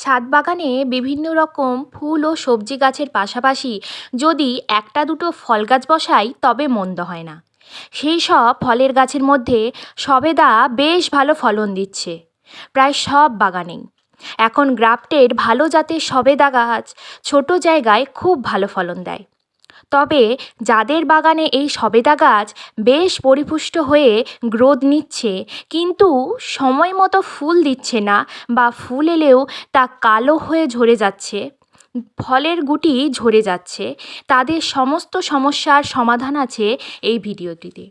ছাদ বাগানে বিভিন্ন রকম ফুল ও সবজি গাছের পাশাপাশি যদি একটা দুটো ফল গাছ বসাই, তবে মন্দ হয় না। সেই সব ফলের গাছের মধ্যে সবেদা বেশ ভালো ফলন দিচ্ছে। প্রায় সব বাগানেই। এখন গ্রাফটের ভালো জাতের সবেদা গাছ ছোট জায়গায় খুব ভালো ফলন দেয়। তবে যাদের বাগানে এই সবেদা গাছ বেশ পরিপুষ্ট হয়ে গ্রোথ নিচ্ছে, কিন্তু সময় মতো ফুল দিচ্ছে না বা ফুল এলেও তা কালো হয়ে ঝরে যাচ্ছে, ফলের গুটি ঝরে যাচ্ছে। তাদের সমস্ত সমস্যার সমাধান আছে এই ভিডিওটিতে।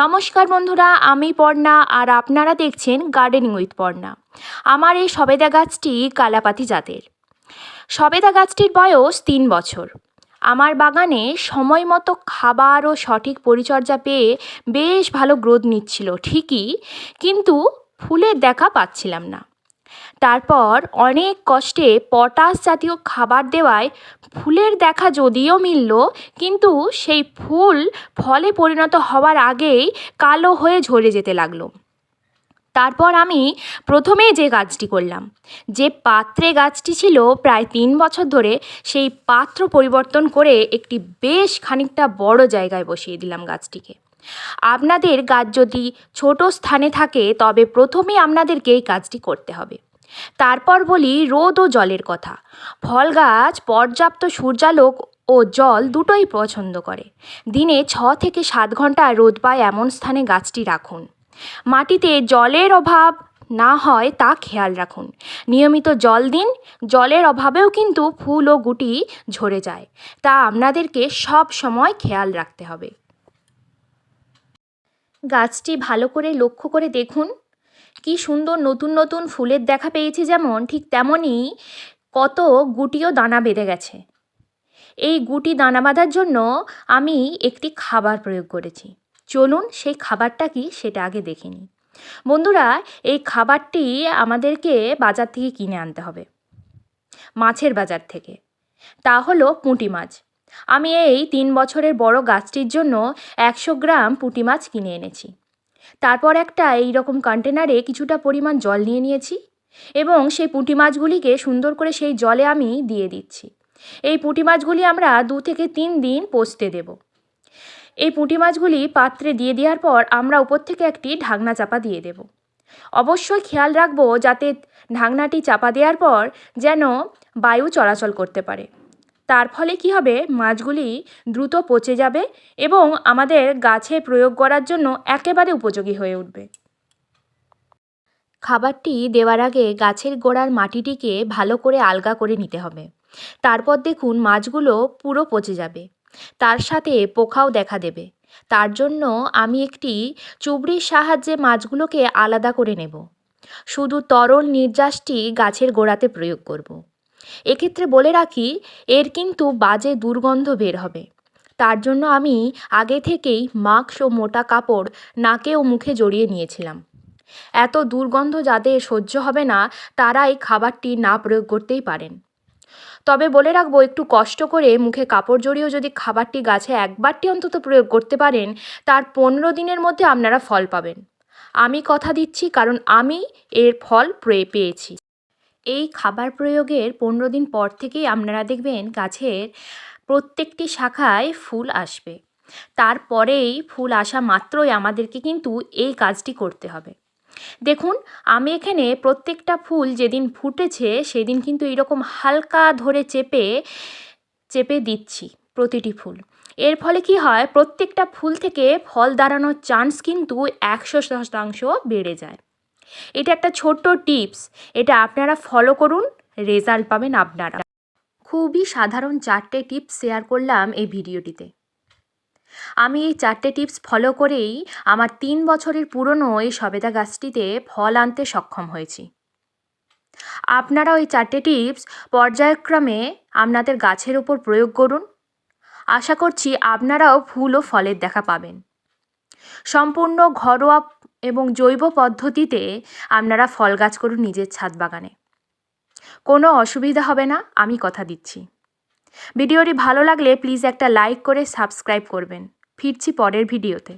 নমস্কার বন্ধুরা, আমি পর্ণা আর আপনারা দেখছেন গার্ডেনিং উইথ পর্ণা। আমার এই সবেদা গাছটি কালাপাতি জাতের। সবেদা গাছটির বয়স তিন বছর। আমার বাগানে সময় মতো খাবার ও সঠিক পরিচর্যা পেয়ে বেশ ভালো গ্রোথ নিচ্ছিল, ঠিকই, কিন্তু ফুলের দেখা পাচ্ছিলাম না। তারপর অনেক কষ্টে পটাশ জাতীয় খাবার দেওয়ায় ফুলের দেখা যদিও মিলল, কিন্তু সেই ফুল ফলে পরিণত হওয়ার আগেই কালো হয়ে ঝরে যেতে লাগল। তারপর আমি প্রথমে যে কাজটি করলাম, যে পাত্রে গাছটি ছিল প্রায় তিন বছর ধরে, সেই পাত্র পরিবর্তন করে একটি বেশ খানিকটা বড় জায়গায় বসিয়ে দিলাম গাছটিকে। আপনাদের গাছ যদি ছোট স্থানে থাকে, তবে প্রথমে আপনাদেরকে এই কাজটি করতে হবে। তারপর বলি রোদ ও জলের কথা। ফল গাছ, পর্যাপ্ত সূর্যালোক ও জল দুটোই পছন্দ করে। দিনে ছ থেকে সাত ঘণ্টা রোদ পায় এমন স্থানে গাছটি রাখুন। মাটিতে জলের অভাব না হয় তা খেয়াল রাখুন। নিয়মিত জল দিন, জলের অভাবেও কিন্তু ফুল ও গুটি ঝরে যায়। তা আপনাদেরকে সব সময় খেয়াল রাখতে হবে। গাছটি ভালো করে লক্ষ্য করে দেখুন। কি সুন্দর নতুন নতুন ফুলের দেখা পেয়েছি যেমন, ঠিক তেমনই কত গুটিও দানা বেঁধে গেছে। এই গুটি দানা বাঁধার জন্য আমি একটি খাবার প্রয়োগ করেছি। চলুন সেই খাবারটা কি সেটা আগে দেখে নিই। বন্ধুরা, এই খাবারটি আমাদেরকে বাজার থেকে কিনে আনতে হবে। মাছের বাজার থেকে। তা হলো পুঁটি মাছ। আমি এই তিন বছরের বড় গাছটির জন্য একশো গ্রাম পুঁটি মাছ কিনে এনেছি। তারপর একটা এই রকম কন্টেনারে কিছুটা পরিমাণ জল নিয়ে নিয়েছি এবং সেই পুঁটি মাছগুলিকে সুন্দর করে সেই জলে আমি দিয়ে দিচ্ছি। এই পুঁটি মাছগুলি আমরা দু থেকে তিন দিন পচতে দেব। এই পুঁটি মাছগুলি পাত্রে দিয়ে দেওয়ার পর আমরা উপর থেকে একটি ঢাকনা চাপা দিয়ে দেব। অবশ্যই খেয়াল রাখব যাতে ঢাকনাটি চাপা দেওয়ার পর যেন বায়ু চলাচল করতে পারে। তার ফলে কি হবে? মাছগুলি দ্রুত পচে যাবে এবং আমাদের গাছে প্রয়োগ করার জন্য একেবারে উপযোগী হয়ে উঠবে। খাবারটি দেওয়ার আগে গাছের গোড়ার মাটিটিকে ভালো করে আলগা করে নিতে হবে। তারপর দেখুন মাছগুলো পুরো পচে যাবে। তার সাথে পোকাও দেখা দেবে। তার জন্য আমি একটি চুবড়ির সাহায্যে মাছগুলোকে আলাদা করে নেব। শুধু তরল নির্যাসটি গাছের গোড়াতে প্রয়োগ করব। এক্ষেত্রে বলে রাখি, এর কিন্তু বাজে দুর্গন্ধ বের হবে। তার জন্য আমি আগে থেকেই মাস্ক ও মোটা কাপড় নাকে ও মুখে জড়িয়ে নিয়েছিলাম। এত দুর্গন্ধ যাদের সহ্য হবে না, তারা এই খাবারটি না প্রয়োগ করতেই পারেন। তবে বলে রাখব, একটু কষ্ট করে মুখে কাপড় জড়িয়েও যদি খাবারটি গাছে একবারটি অন্তত প্রয়োগ করতে পারেন, তার পনেরো দিনের মধ্যে আপনারা ফল পাবেন। আমি কথা দিচ্ছি কারণ আমি এর ফল পেয়েছি। এই খাবার প্রয়োগের পনেরো দিন পর থেকেই আপনারা দেখবেন গাছের প্রত্যেকটি শাখায় ফুল আসবে। তারপরেই ফুল আসা মাত্রই আমাদেরকে কিন্তু এই কাজটি করতে হবে। দেখুন, আমি এখানে প্রত্যেকটা ফুল যেদিন ফুটেছে সেদিন কিন্তু এরকম হালকা ধরে চেপে চেপে দিচ্ছি প্রতিটি ফুল। এর ফলে কি হয়, প্রত্যেকটা ফুল থেকে ফল দাঁড়ানোর চান্স কিন্তু একশো শতাংশ বেড়ে যায়। এটা একটা ছোট্ট টিপস এটা আপনারা ফলো করুন রেজাল্ট পাবেন আপনারা। খুবই সাধারণ চারটে টিপস শেয়ার করলাম এই ভিডিওটিতে আমি এই চারটে টিপস ফলো করেই আমার তিন বছরের পুরনো এই সবেদা গাছটিতে ফল আনতে সক্ষম হয়েছি। আপনারা ওই চারটে টিপস পর্যায়ক্রমে আপনাদের গাছের ওপর প্রয়োগ করুন। আশা করছি আপনারাও ফুল ও ফলের দেখা পাবেন। সম্পূর্ণ ঘরোয়া এবং জৈব পদ্ধতিতে আপনারা ফল গাছ করুন নিজের ছাদ বাগানে। কোনো অসুবিধা হবে না, আমি কথা দিচ্ছি। ভিডিওটি ভালো লাগলে প্লিজ একটা লাইক করে সাবস্ক্রাইব করবেন। ফিরছি পরের ভিডিওতে।